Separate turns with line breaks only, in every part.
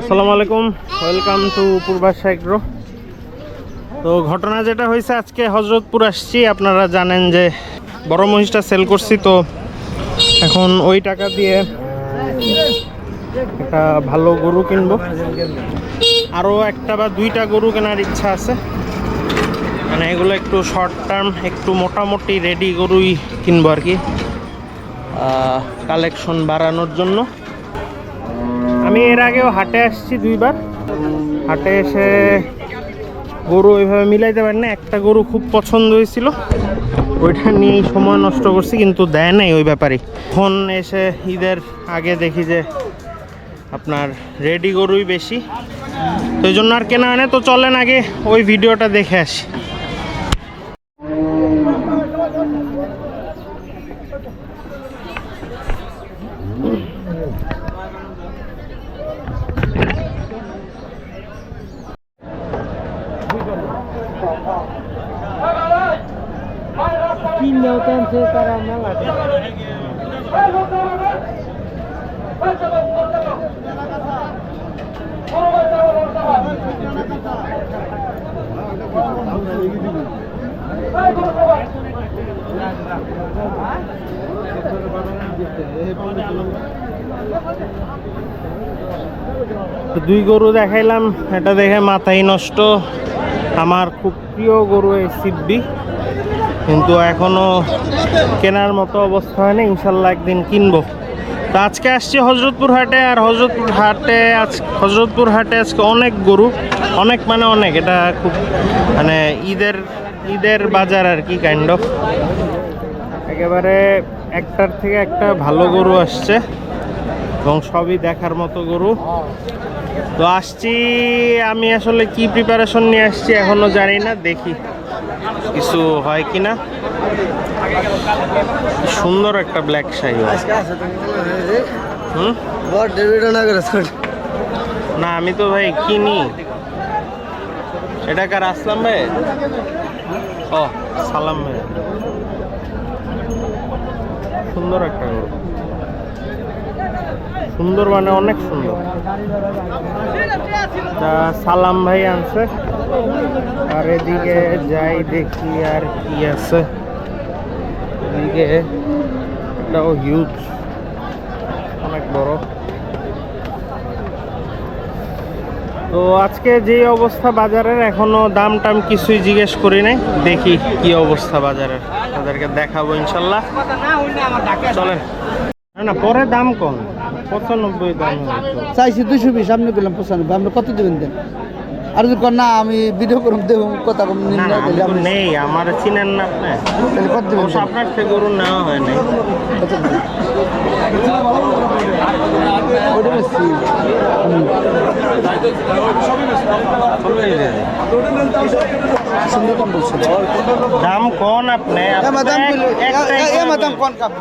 আসসালামু আলাইকুম। Welcome to Purbasha agro. তো ঘটনা যেটা হয়েছে, আজকে হজরতপুর আসছি। আপনারা জানেন যে বড় মহিষটা সেল করছি, তো এখন ওই টাকা দিয়ে একটা ভালো গরু কিনবো। আরও একটা বা দুইটা গরু কেনার ইচ্ছা আছে। মানে এগুলো একটু শর্ট টার্ম একটু মোটামুটি রেডি গরুই কিনবো আর কি। কালেকশন বাড়ানোর জন্য। আমি এর আগেও হাটে আসছি দুইবার। হাটে এসে গরু ওইভাবে মিলাইতে পারি না একটা গরু খুব পছন্দ হয়েছিল। ওইটা নিয়েই সময় নষ্ট করছি, কিন্তু দেয় নাই ওই ব্যাপারে। ফোন এসে ঈদের আগে দেখি যে আপনার রেডি গরুই বেশি। তো জন্য আর কেনা হয় না। তো চলেন আগে ওই ভিডিওটা দেখে আসি। দুই গরু দেখাইলাম। এটা দেখে মাথাই নষ্ট। আমার খুব প্রিয় গরু এই সিব্বি কিন্তু এখনও কেনার মতো অবস্থা হয়নি। ইনশাল্লাহ একদিন কিনবো। তো আজকে আসছি হজরতপুর হাটে। আর হজরতপুর হাটে আজ হজরতপুর হাটে আজকে অনেক গরু। অনেক মানে অনেক। এটা খুব মানে ঈদের ঈদের বাজার আর কি কাইন্ড অফ একেবারে একটার থেকে একটা ভালো গরু আসছে। এবং সবই দেখার মতো গরু। তো আসছি আমি আসলে কি প্রিপারেশন নিয়ে আসছি এখনও জানি না দেখি কিছু হয় কি না সুন্দর একটা ব্ল্যাক হুম?
ভিডিও না করে
না আমি তো ভাই কিনি। এটা কার আসলাম ভাই? ও সালাম ভাই। সুন্দর একটা গরু। সুন্দর মানে অনেক সুন্দর। তা সালাম ভাই আনছে। আর এদিকে যাই দেখি আর কি আছে। এদিকে এটাও হিউজ অনেক বড়। তো আজকে যে অবস্থা বাজারের, এখনও দাম টাম কিছুই জিজ্ঞেস করি নাই। দেখি কি অবস্থা বাজারের। তাদেরকে দেখাবো ইনশাল্লাহ। চলেন। না না পরে দাম কম। পঁচানব্বই দাম।
চাইছি দুশো বিশ আপনি বললাম পঁচানব্বই। আপনি কত দেবেন দেন? আর যদি না আমি ভিডিও করুন দেব কথা কম
না
না
না, নেই আমার চিনেন না আপনি।
তাহলে কত দেবেন
আপনার থেকে গরু নেওয়া হয় নাই।
দেবেন? ওটা বেশি। সুন্দর কম বলছেন
দাম কোন আপনি
মাদাম এ। মাদাম কোন কাপ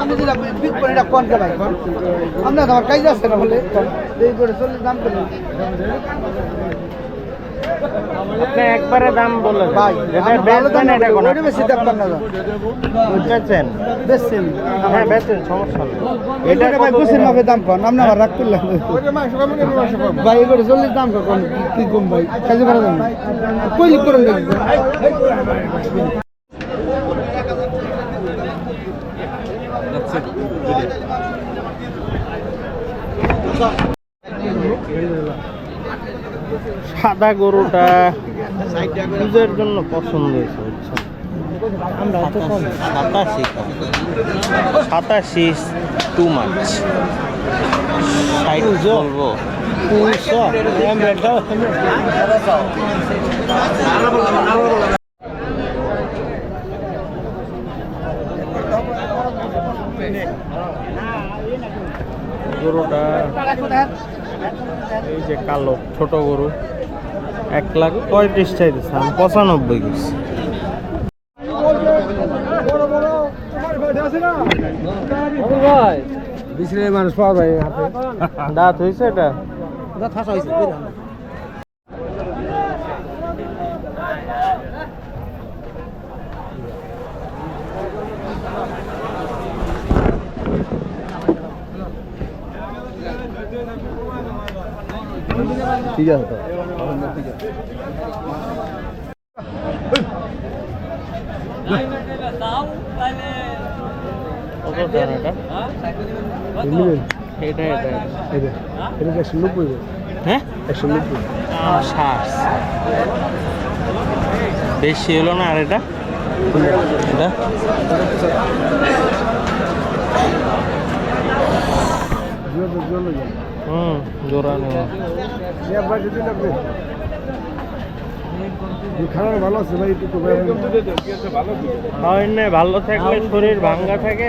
আমি দিলাম বিগ করে এটা কোন কাপ আমরা আমার কাজ আছে না বলে এই করে দাম করে
আপনি একবারে দাম বলে দেন।
ভাই
বেচবেন এটা কোন
বেশি দাম না
বুঝছেন?
বেচছেন।
হ্যাঁ বেচছেন সমস্যা নেই।
এটা ভাই কুসির? মাপে দাম কম আপনি আমার রাগ করলাম ভাই এগুলো চল্লিশ দাম কম কি কম ভাই? কাজে করা যাবে না। কই
সাদা গরুটা পুজোর জন্য পছন্দ হয়েছে
কম
সাতাশি সাতাশি টু মাছ বলব। গরুটা এই যে কালো ছোট গরু। এক লাখ পঁয়ত্রিশ চাইতেছে আমি পঁচানব্বই
করছি। মানুষ পাওয়া যায়
দাঁত হয়েছে এটা?
দাঁত হয়েছে ঠিক আছে তো
কত চান এটা এটা এটা
এটা এটা একশো নব্বই
হ্যাঁ
একশো নব্বই
শ্বাস বেশি হলো না আর এটা এটা হুম জোড়া নেওয়া
খাবার ভালো আছে ভাই একটু
না ভালো থাকলে শরীর ভাঙ্গা থাকে।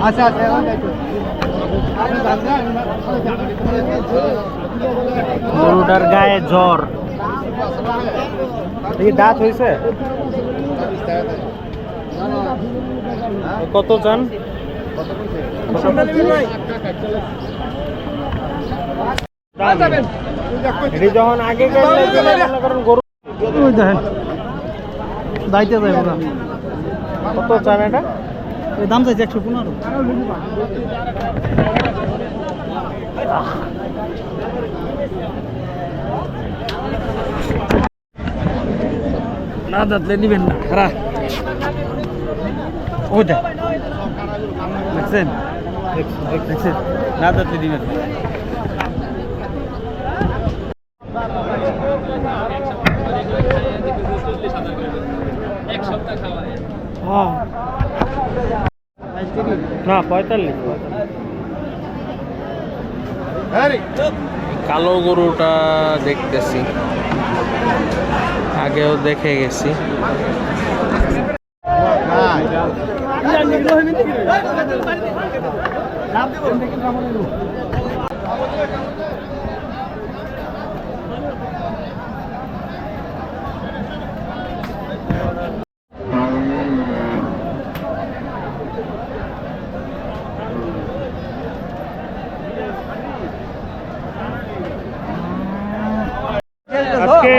আচ্ছা আচ্ছা
গরুটার গায়ে জ্বর। এই দাঁত হয়েছে? কত চান? এটি যখন আগে গরু
দাইতে যাইব না।
কত চান এটা?
এই দাম চাইছে একশো পনেরো।
না দাঁতলে নিবেন না। খারা ওই দেখ দেখছেন? দেখছেন না দাঁতলে দিবেন
হ্যাঁ না পঁয়তাল্লিশ কালো গরুটা দেখতেছি আগেও দেখে গেছি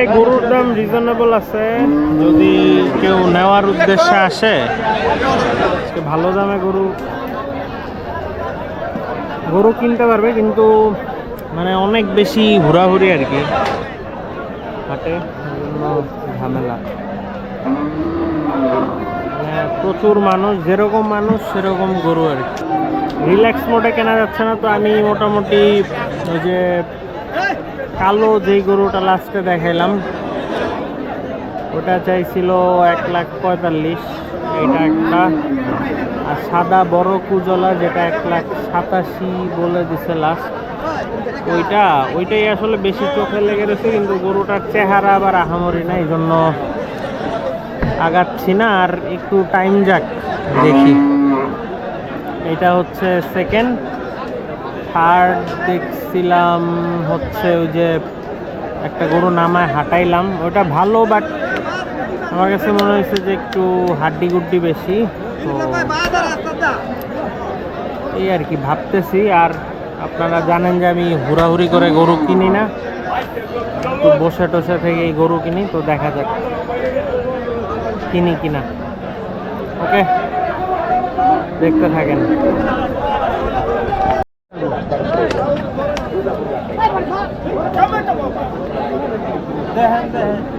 গরুর দাম রিজনেবল আছে। যদি কেউ নেওয়ার উদ্দেশ্যে আসে ভালো দামে গরু গরু কিনতে পারবে, কিন্তু মানে অনেক বেশি ঘোরাঘুরি আর কি। হাটে ঝামেলা। মানে প্রচুর মানুষ, যেরকম মানুষ, সেরকম গরু আর কি। রিল্যাক্স মোডে কেনা যাচ্ছে না, তো আমি মোটামুটি ওই যে কালো যেই গরুটা লাস্টে দেখাইলাম ওটা চাইছিল এক লাখ পঁয়তাল্লিশ, এটা একটা। আর সাদা বড় কুজলা যেটা এক লাখ সাতাশি বলে দিছে লাস্ট ওইটা, ওইটাই আসলে বেশি চোখে লেগে রয়েছে, কিন্তু গরুটার চেহারা আবার আহামরি না এই জন্য আগাচ্ছি না, আর একটু টাইম যাক, দেখি। এটা হচ্ছে সেকেন্ড থার্ড দেখছিলাম হচ্ছে ওই যে একটা গরু নামায় হাঁটাইলাম ওটা ভালো বাট আমার কাছে মনে হয়েছে যে একটু হাড্ডি গুড্ডি বেশি, তো এই আর কি ভাবতেছি। আর আপনারা জানেন যে আমি হুড়াহুড়ি করে গরু কিনি না, একটু বসে টসে থেকে এই গরু কিনি, তো দেখা যাক কিনি কিনা। ওকে? দেখতে থাকেন। দেখেন দেখেন।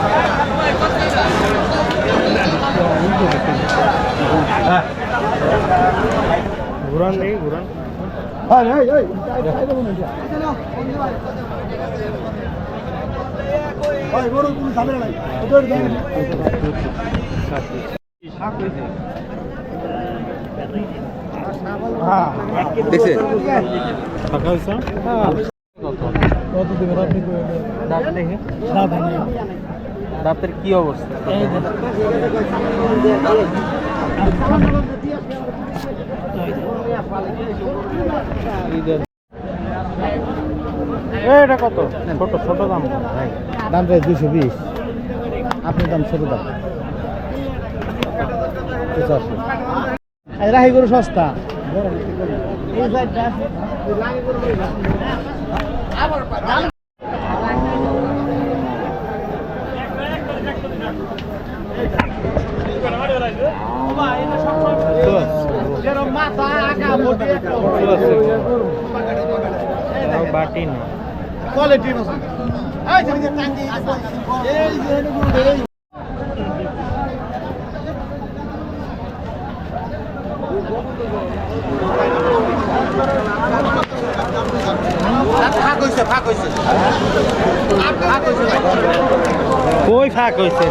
দেশি গরু দিতাম
ঘুরান দেখি ঘুরান
দেখছেন
ফাঁকা হয়েছে দাঁত দেখি দাঁতের কি অবস্থা? এটা কত? ছোট ছোট দাম। ভাই
দাম প্রায় দুশো বিশ। আপনি দাম ছোট দাম। পঁচাশি। রাহি গরু সস্তা।
বাটি না কই ফাঁক হয়েছে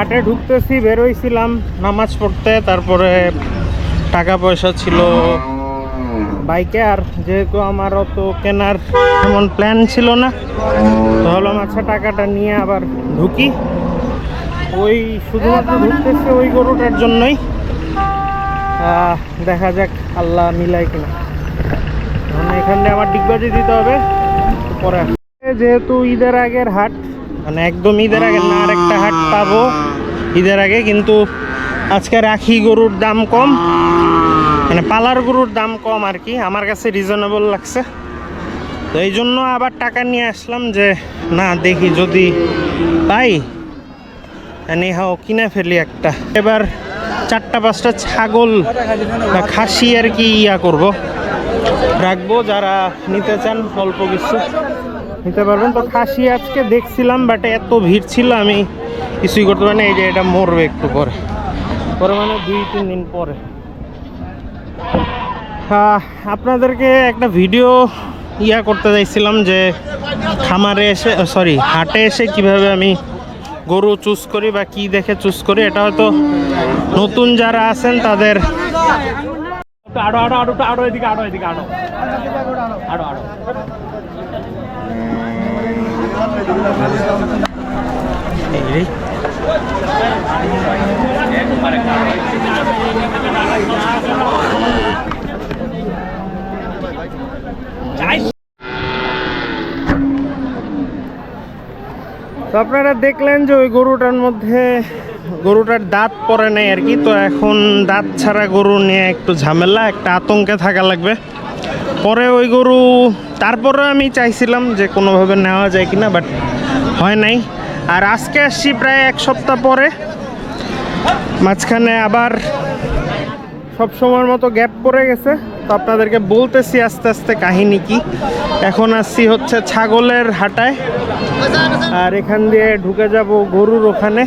হাটে ঢুকতেছি বেরোইছিলাম নামাজ পড়তে, তারপরে টাকা পয়সা ছিল বাইকে, আর যেহেতু আমার অত কেনার এমন প্ল্যান ছিল না, তো হলাম আচ্ছা টাকাটা নিয়ে আবার ঢুকি। ওই শুধুমাত্র ঢুকতেছে ওই গরুটার জন্যই। দেখা যাক আল্লাহ মিলাই কিনা। মানে এখানে আমার ডিগবাজি দিতে হবে, পরে। যেহেতু ঈদের আগের হাট মানে একদম ঈদের আগে না আর একটা হাট পাবো। ঈদের আগে কিন্তু আজকে রাখি গরুর দাম কম। মানে পালার গরুর দাম কম আর কি, আমার কাছে রিজনেবল লাগছে। তো এই জন্য আবার টাকা নিয়ে আসলাম যে, না, দেখি যদি পাই হাও কিনে ফেলি একটা। এবার চারটা পাঁচটা ছাগল বা খাসি আর কি ইয়া করব। রাখব, যারা নিতে চান অল্প কিছু। নিতে পারবেন। তো খাসি আজকে দেখছিলাম বাট এত ভিড় ছিল, আমি কিছুই করতে পারি না এই যে এটা মরবে একটু পরে। পরে মানে দুই তিন দিন পরে। আপনাদেরকে একটা ভিডিও ইয়া করতে চাইছিলাম যে খামারে এসে সরি হাটে এসে কীভাবে আমি গরু চুজ করি বা কি দেখে চুজ করি এটা হয়তো নতুন যারা আছেন তাদের
আরও আরও আরও আরও এদিকে আরও এদিকে আরও। আরও আরও।
এই। তো আপনারা দেখলেন যে ওই গরুটার মধ্যে গরুটার দাঁত পড়ে নেই আর কি। তো এখন দাঁত ছাড়া গরু নিয়ে একটু ঝামেলা, একটা আতঙ্কে থাকা লাগবে। পরে ওই গরু তারপরে আমি চাইছিলাম যে কোনোভাবে নেওয়া যায় কিনা বাট হয় নাই। আর আজকে আসছি প্রায় এক সপ্তাহ পরে। মাঝখানে আবার সব সময়ের মতো গ্যাপ পড়ে গেছে। তো আপনাদেরকে বলতেছি আস্তে আস্তে কাহিনী কি। এখন আসছি হচ্ছে ছাগলের হাটায়। আর এখান দিয়ে ঢুকে যাব গরুর ওখানে।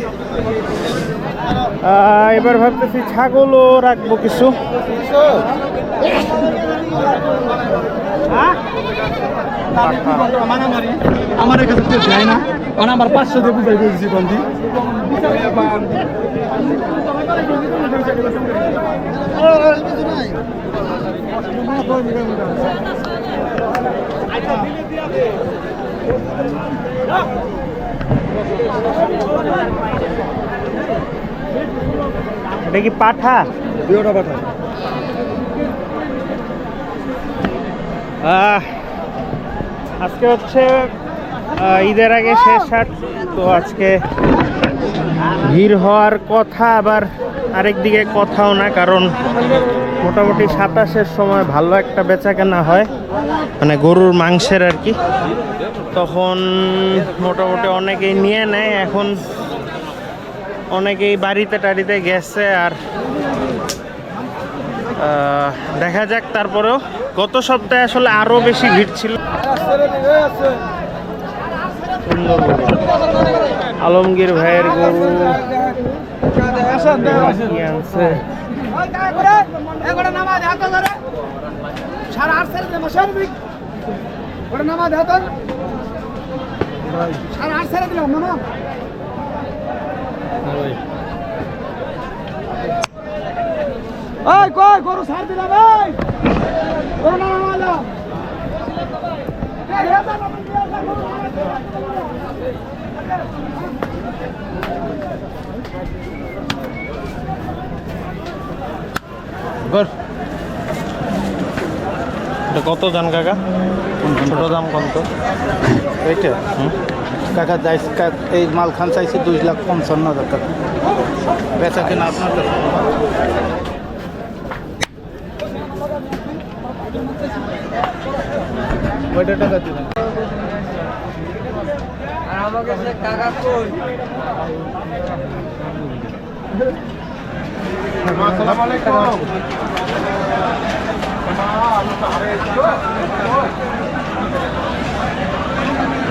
এবার ভাবতেছি ছাগলও রাখব কিছু।
আমার কাছে যায় না। কারণ আমার পাঁচশো দিয়ে বুঝাই দিয়েছি বন্ধু।
এটা কি পাঠা?
দুটা পাঠা।
আজকে হচ্ছে ঈদের আগে শেষ হাট তো আজকে ভিড় হওয়ার কথা আবার আরেক দিকে কথাও না কারণ মোটামুটি সাতাশের সময় ভালো একটা বেচা কেনা হয় মানে গরুর মাংসের আর কি। তখন মোটামুটি অনেকেই নিয়ে নেয় এখন অনেকেই বাড়িতে টাড়িতে গেছে আর দেখা যাক তারপরেও। গত সপ্তাহে আসলে আরও বেশি ভিড় ছিল। আলমগীর ভাইয়ের গরু কি আনছে?
ওই কই গরু ছাড় দিলাম এই! গরু
কত দাম কাকা? ছোট দাম কত?
এইটা? কাকা যাই এই মাল খান চাইছি দুই লাখ পঞ্চান্ন হাজার টাকা। বেচা কিনা আপনার কাছে? টাকা দিবেন?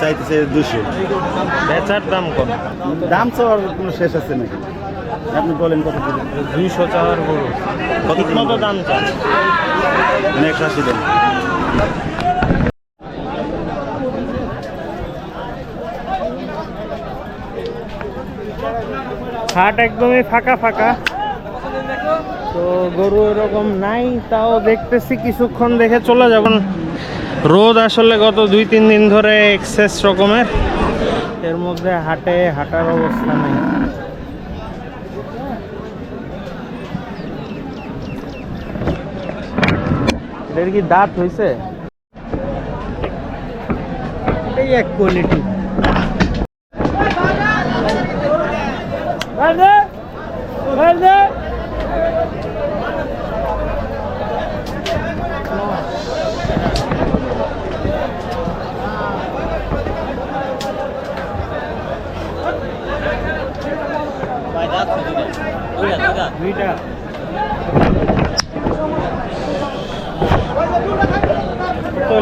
চাইতেছে দুশো
বেচার দাম কত
দাম চাওয়ার কোনো শেষ আছে নাকি? আপনি বলেন কত
দুইশো চাওয়ার গরু। ঠিক মতো দাম চান?
একশো আশি দেন
হাট একদমই ফাঁকা ফাঁকা। তো গরু এরকম নাই তাও দেখতেছি কিছুক্ষণ দেখে চলে যাব। রোদ আসলে গত দুই, তিন দিন ধরে এক্সেস রকমের। এর মধ্যে হাটে, হাঁটার অবস্থা নেই। এটার কি দাঁত হয়েছে এটাই এক কোয়ালিটি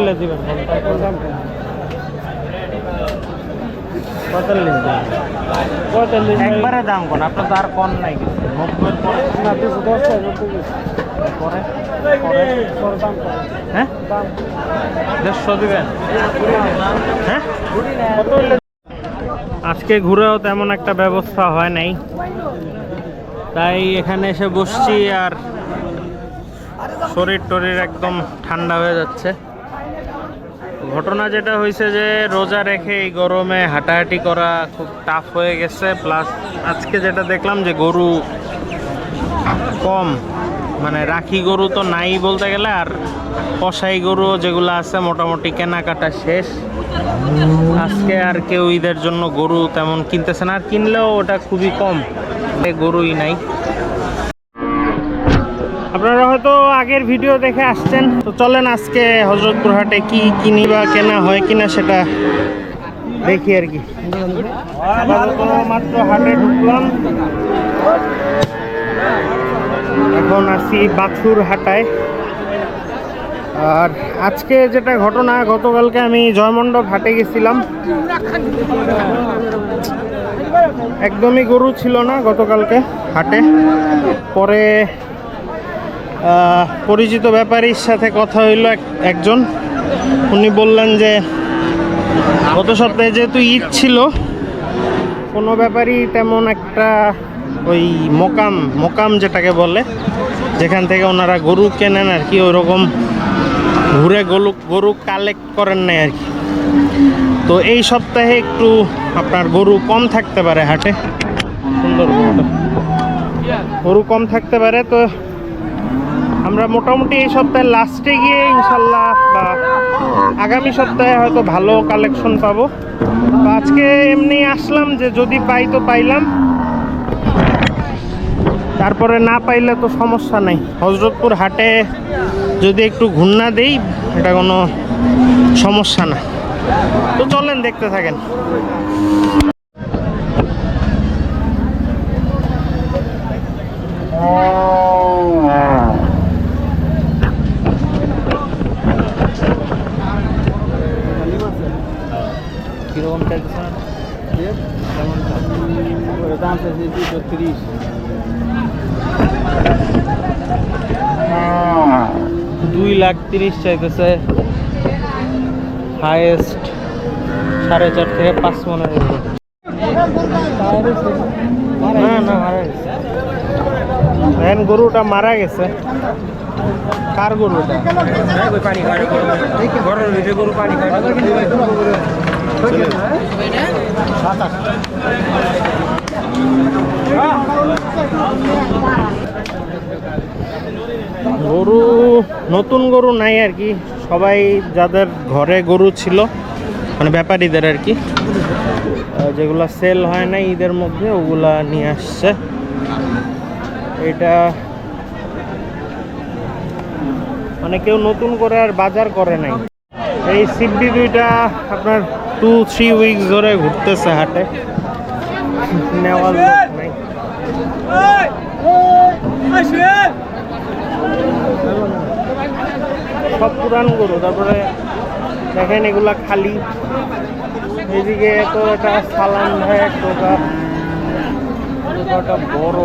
হলে দিবেন পঁয়তাল্লিশ দাম পঁয়তাল্লিশ একবারে দাম কোন? আপনার তো আর কম নাই কিছু। নব্বই পরে?
না দুশো দশ পরে
পরে? পরে?
পরে দাম করে
হ্যাঁ? দেড়শো দিবেন। হ্যাঁ? আজকে ঘুরেও তেমন একটা ব্যবস্থা হয় নাই। তাই এখানে এসে বসছি আর শরীর টরীর একদম ঠান্ডা হয়ে যাচ্ছে। ঘটনা যেটা হয়েছে যে রোজা রেখে এই গরমে হাঁটাহাঁটি করা খুব টাফ হয়ে গেছে প্লাস আজকে যেটা দেখলাম যে গরু কম মানে রাখি গরু তো নাই বলতে গেলে, আর কষাই গরু যেগুলো আছে মোটামুটি কেনাকাটা শেষ। আজকে আর কেউ ঈদের জন্য গরু তেমন কিনতেছে না, আর কিনলেও ওটা খুবই কম। গরুই নাই। আপনারা হয়তো আগের ভিডিও দেখে আসছেন। তো চলেন আজকে হজরতপুর হাটে কি কিনি বা কেনা হয় কিনা সেটা দেখি আর কি। মাত্র হাটে ঢুকলাম। এখন আসি বাছুর হাটায়। আর আজকে যেটা ঘটনা, গতকালকে আমি জয়মণ্ডপ হাটে গেছিলাম। একদমই গরু ছিল না গতকালকে হাটে। পরে পরিচিত ব্যাপারীর সাথে কথা হইল এক- একজন। উনি বললেন যে, গত সপ্তাহে যেহেতু ঈদ ছিল, কোনো ব্যাপারই তেমন একটা ওই মোকাম মোকাম যেটাকে বলে, যেখান থেকে ওনারা গরু কেনেন আর কি ওরকম ঘুরে গরু গরু কালেক্ট করেন নাই আর কি। তো এই সপ্তাহে একটু আপনার গরু কম থাকতে পারে হাটে। সুন্দর গরু কম থাকতে পারে, তো আমরা মোটামুটি এই সপ্তাহের লাস্টে গিয়ে ইনশাল্লাহ বা আগামী সপ্তাহে হয়তো ভালো কালেকশন পাবো। তো আজকে এমনি আসলাম যে যদি পাই তো পাইলাম। তারপরে না পাইলে তো সমস্যা নেই। হজরতপুর হাটে যদি একটু ঘুরনা দেই, এটা কোনো সমস্যা না। তো চলেন, দেখতে থাকেন।
কীরকম চাইতেছে দাম চাইছে দুশো তিরিশ।
দুই লাখ তিরিশ চাইতেছে। হাইয়েস্ট সাড়ে চার থেকে পাঁচ মনে উপর। না না মারা গেছে। দেখেন গরুটা মারা গেছে। কার গরুটা? পানি খায় ঘরের ভিতরে গরু পানি খায় গরু, নতুন গরু নাই আর কি। সবাই যাদের ঘরে গরু ছিল মানে ব্যাপারীদের আর কি যেগুলা সেল হয় না ঈদের মধ্যে, ওগুলা নিয়ে আসছে। এটা মানে কেউ নতুন করে আর বাজার করে নাই। এই সিবি দুইটা আপনার টু থ্রি উইকস ধরে ঘুরতেছে হাটে। নেওয়ার লোক নাই। সব পুরান গরু তারপরে দেখেন এগুলা খালি। এইদিকে তো এটা সালান ভাই এক টোকা টোকাটা বড়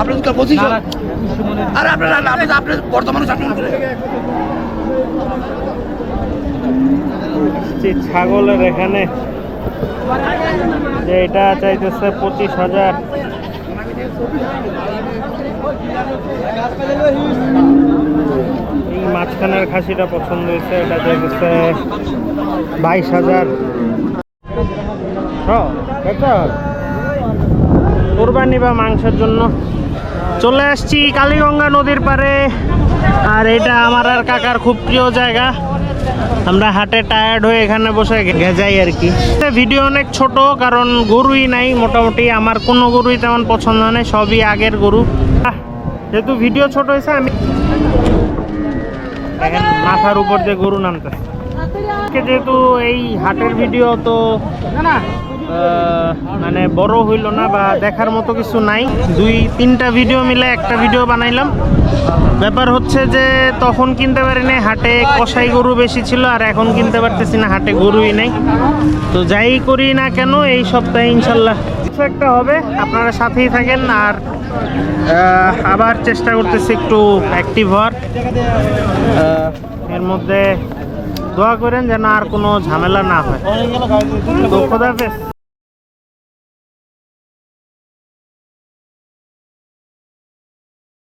আপনার আপনি
যে ছাগলের এখানে। যে এটা চাইতেছে পঁচিশ হাজার। এই মাঝখানের খাসিটা পছন্দ হয়েছে, এটা চাইতেছে বাইশ হাজার। কোরবানি বা মাংসের জন্য। চলে আসছি কালীগঙ্গা নদীর পারে আর এটা আমার আর কাকার খুব প্রিয় জায়গা। আমরা হাটে টায়ার্ড হয়ে এখানে বসে গেজাই আর কি। ভিডিও অনেক ছোট কারণ গরুই নাই মোটামুটি। আমার কোনো গরুই তেমন পছন্দ নেই সবই আগের গরু। যেহেতু ভিডিও ছোট হয়েছে আমি মাথার উপর যে গরু নামতে যেহেতু এই হাটের ভিডিও তো আহ, মানে বড় হইল না বা দেখার মতো কিছু নাই। দুই, তিনটা ভিডিও মিলে একটা ভিডিও বানাইলাম। ব্যাপার হচ্ছে যে তখন কিনতে পারিনি, হাটে কষাই গরু বেশি ছিল আর এখন কিনতে পারতেছি না, হাটে গরুই নেই। তো যাই করি না কেন, এই সপ্তাহে ইনশাল্লাহ কিছু একটা হবে, আপনারা সাথেই থাকেন আর আবার চেষ্টা করতেছি একটু অ্যাক্টিভ হওয়ার। এর মধ্যে দোয়া করেন যেন আর কোনো ঝামেলা না হয়। তো খোদাফেজ